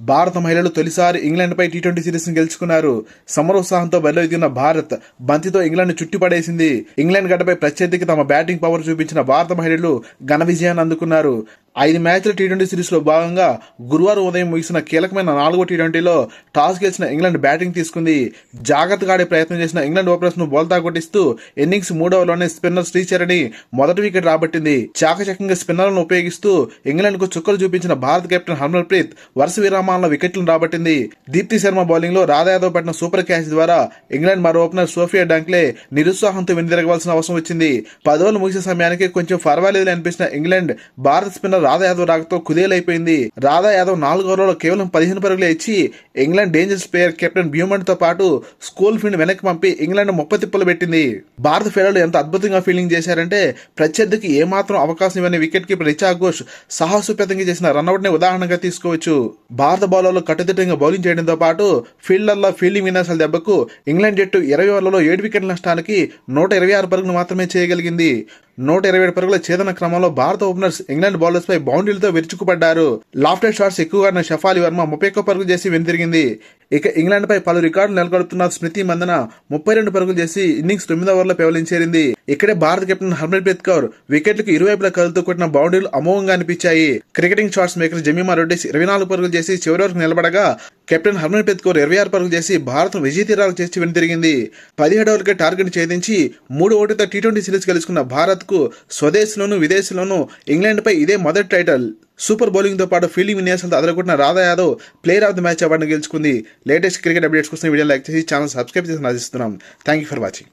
భారత మహిళలు తొలిసారి ఇంగ్లాండ్పై టీ ట్వంటీ సిరీస్ను గెలుచుకున్నారు. సమరోత్సాహంతో బరిలో దిగిన భారత్ బంతితో ఇంగ్లాండ్ చుట్టిపడేసింది. ఇంగ్లాండ్ గడ్డపై ప్రత్యర్థికి తమ బ్యాటింగ్ పవర్ చూపించిన భారత మహిళలు ఘన విజయాన్ని అందుకున్నారు. ఐదు మ్యాచ్ల టీ ట్వంటీ సిరీస్లో భాగంగా గురువారం ఉదయం ముగిసిన కీలకమైన నాలుగో టీ ట్వంటీలో టాస్ గెలిచిన ఇంగ్లాండ్ బ్యాటింగ్ తీసుకుంది. జాగ్రత్తగా ఆడే ప్రయత్నం చేసిన ఇంగ్లాండ్ ఓపెనర్స్ను బోల్తా కొట్టిస్తూ ఇన్నింగ్స్ మూడవలోనే స్పిన్నర్ శ్రీచరణి మొదటి వికెట్ రాబట్టింది. చాకచక్యంగా స్పిన్నర్లను ఉపయోగిస్తూ ఇంగ్లాండ్కు చుక్కలు చూపించిన భారత కెప్టెన్ హర్మల్ ప్రీత్ వరుస విరామాల్లో వికెట్లను రాబట్టింది. దీప్తి శర్మ బౌలింగ్లో రాధా యాదవ్ పట్టిన సూపర్ క్యాచ్ ద్వారా ఇంగ్లాండ్ మరో ఓపెనర్ సోఫియా డంక్లే నిరుత్సాహంతో వెనుదిరగవలసిన అవసరం వచ్చింది. పది ముగిసే సమయానికి కొంచెం పర్వాలేదు అనిపించిన ఇంగ్లాండ్ భారత స్పిన్నర్ రాధా యాదవ్ రాకతో కుదేలైపోయింది. రాధా యాదవ్ నాలుగు ఓవర్లలో కేవలం పదిహేను పరుగులే ఇచ్చి ఇంగ్లాండ్ డేంజర్స్ ప్లేయర్ కెప్టెన్ బ్యూమన్తో పాటు స్కూల్ ఫీల్డ్ వెనక్కి పంపి ఇంగ్లాండ్ ముప్ప తిప్పలు పెట్టింది. భారత ఫీల్డర్లు ఎంత అద్భుతంగా ఫీల్డింగ్ చేశారంటే ప్రత్యర్థికి ఏమాత్రం అవకాశం ఇవ్వని వికెట్ కీపర్ రిచా ఘోష్ సాహసోపేతంగా చేసిన రన్అట్ని ఉదాహరణగా తీసుకోవచ్చు. భారత బౌలర్లు కట్టుదిట్టంగా బౌలింగ్ చేయడంతో పాటు ఫీల్డర్ల ఫీల్డింగ్ విన్యాసాల దెబ్బకు ఇంగ్లాండ్ జట్టు ఇరవై ఓవర్లలో ఏడు వికెట్ల నష్టానికి నూట ఇరవై ఆరు పరుగులు మాత్రమే చేయగలిగింది. నూట ఇరవై ఏడు పరుగుల ఛేదన క్రమంలో భారత ఓపెనర్స్ ఇంగ్లాండ్ బౌలర్స్ పై బౌండరీలతో విరుచుకుపడ్డారు. లాఫ్టర్ షాట్స్ ఎక్కువగా షఫాలి వర్మ ముప్పై ఒక్క పరుగులు చేసి వెనుతిరిగింది ఇక ఇంగ్లాండ్పై పలు రికార్డులు నెలకొల్పుతున్న స్మృతి మందన ముప్పై రెండు పరుగులు చేసి ఇన్నింగ్స్ తొమ్మిది ఓవర్లో పెవలించేరింది. ఇక్కడే భారత కెప్టెన్ హర్మన్ప్రీత్ కౌర్ వికెట్లకు ఇరువైపులా కదులుతూ కొట్టిన బౌండరీలు అమోఘంగా అనిపించాయి. Cricketing shots maker Jemimah Reddy ఇరవై నాలుగు పరుగులు చేసి చివరి వరకు నిలబడగా కెప్టెన్ హర్మన్ప్రీత్ కౌర్ ఇరవై ఆరు పరుగులు చేసి భారత్ విజయ తీరాలు చేసి వెనుతిరిగింది పదిహేడు ఓవర్లకే టార్గెట్ ఛేదించి మూడు ఓటితో టీ ట్వంటీ సిరీస్ గెలుచుకున్న భారత్కు స్వదేశంలోనూ విదేశంలోనూ ఇదే మొదటి టైటిల్. సూపర్ బౌలింగ్తో పాటు ఫీల్డింగ్ విన్యాసాలతో అదరగొట్టిన Radha Yadav player of the match అవార్డును గెలుచుకుంది. లేటెస్ట్ క్రికెట్ అప్డేట్స్ కోసం వీడియో లైక్ చేసి ఛానల్ సబ్స్క్రైబ్ చేసి ఆశిస్తున్నాం థ్యాంక్ యూ ఫర్ వాచింగ్.